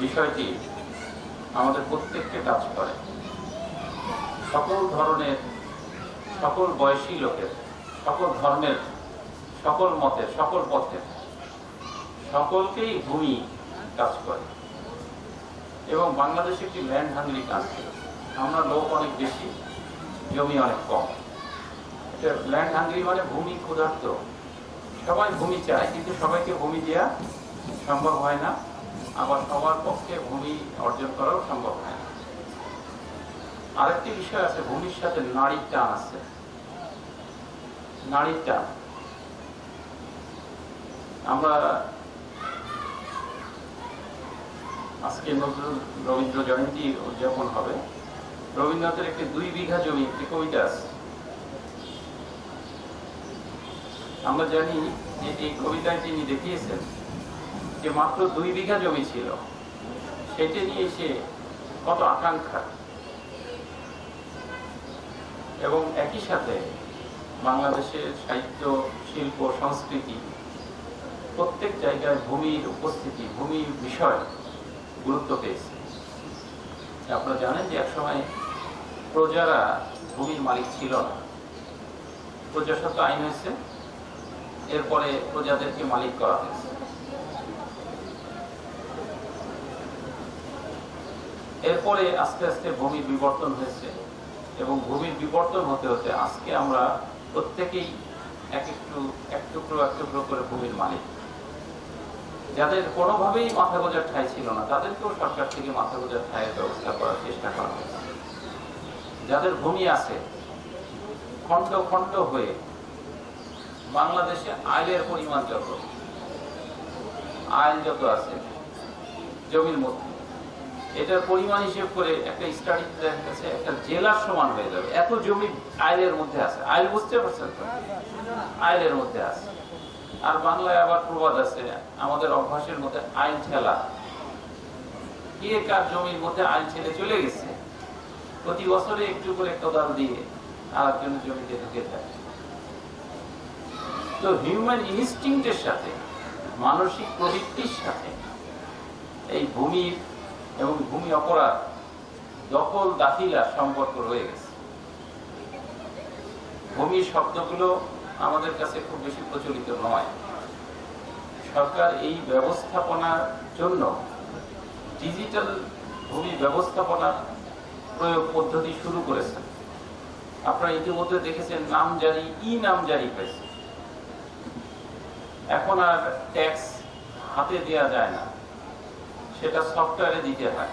বিষয়টি আমাদের প্রত্যেককে কাজ করে। সকল ধরনের, সকল বয়সী লোকের, সকল ধর্মের, সকল মতের, সকল পথের, সকলকেই ভূমি কাজ করে। এবং বাংলাদেশ একটি ল্যান্ড হাঙ্গরি কান্ট্রি আমরা লোক অনেক বেশি, জমি অনেক কম। এটা ল্যান্ড হাঙ্গরি মানে ভূমি ক্ষুধার্ত। সবাই ভূমি চায়, কিন্তু সবাইকে ভূমি দেওয়া সম্ভব হয় না। আবার সবার পক্ষে ভূমি অর্জন করাও সম্ভব হয় না। আরেকটি বিষয় আছে, ভূমির সাথে নারীর টান আছে। নারীর টান। আমরা আজকে নজরুল রবীন্দ্র জয়ন্তী উদযাপন হবে। রবীন্দ্রনাথের একটি দুই বিঘা জমি, একটি কবিতা আছে। আমরা জানি যে এই কবিতায় তিনি দেখিয়েছেন যে মাত্র দুই বিঘা জমি ছিল, সেটা নিয়ে সে কত আকাঙ্ক্ষা। এবং একই সাথে বাংলাদেশের সাহিত্য, শিল্প, সংস্কৃতি প্রত্যেক জায়গায় ভূমির উপস্থিতি, ভূমির বিষয় গুরুত্ব পেয়েছে। আপনারা জানেন যে একসময় প্রজারা ভূমির মালিক ছিল না। প্রজাস্বত্ব আইন হয়েছে, এরপরে প্রজাদেরকে মালিক করা হয়েছে। এরপরে আস্তে আস্তে ভূমির বিবর্তন হয়েছে এবং ভূমির বিবর্তন হতে হতে আজকে আমরা প্রত্যেকেই এক একটু, এক টুকরো এক টুকরো করে ভূমির মালিক। যাদের কোনোভাবেই মাথা গোজার ঠাই ছিল না, তাদেরকেও সরকার থেকে মাথা গোজার ঠাইয়ের ব্যবস্থা করার চেষ্টা করা হয়েছে। যাদের ভূমি আছে, খণ্ড খণ্ড হয়ে বাংলাদেশে আইলের পরিমাণ যত, আইল যত আছে, জমির মধ্যে এটার পরিমাণ হিসেব করে একটা স্টাডি একটা জেলার সমান হয়ে যাবে। এত জমি আইলের মধ্যে আছে। আইল বুঝতে পারছেন তো? আইলের মধ্যে আছে। আর বাংলায় আবার প্রবাদ আছে, আমাদের অভ্যাসের মধ্যে আইল ঠেলা। কে কার জমির মধ্যে আইল ছেলে চলে গেছে? প্রতি বছরে একটু করে কোদাল দিয়ে আর আরেকজনের জমিতে ঢুকে থাকে। তো হিউম্যান ইনস্টিংক্টের সাথে, মানসিক প্রবৃত্তির সাথে, এই ভূমির এবং ভূমি অপরাধ দখল দাখিলার সম্পর্ক রয়ে গেছে। ভূমি শব্দগুলো আমাদের কাছে খুব বেশি প্রচলিত নয়। সরকার এই ব্যবস্থাপনার জন্য ডিজিটাল ভূমি ব্যবস্থাপনার প্রয়োগ পদ্ধতি শুরু করেছেন আপনারা ইতিমধ্যে দেখেছেন নাম জারি ই নাম জারি হয়েছে। এখন আর ট্যাক্স হাতে দেওয়া যায় না। সেটা সফটওয়্যারে দিতে হয়।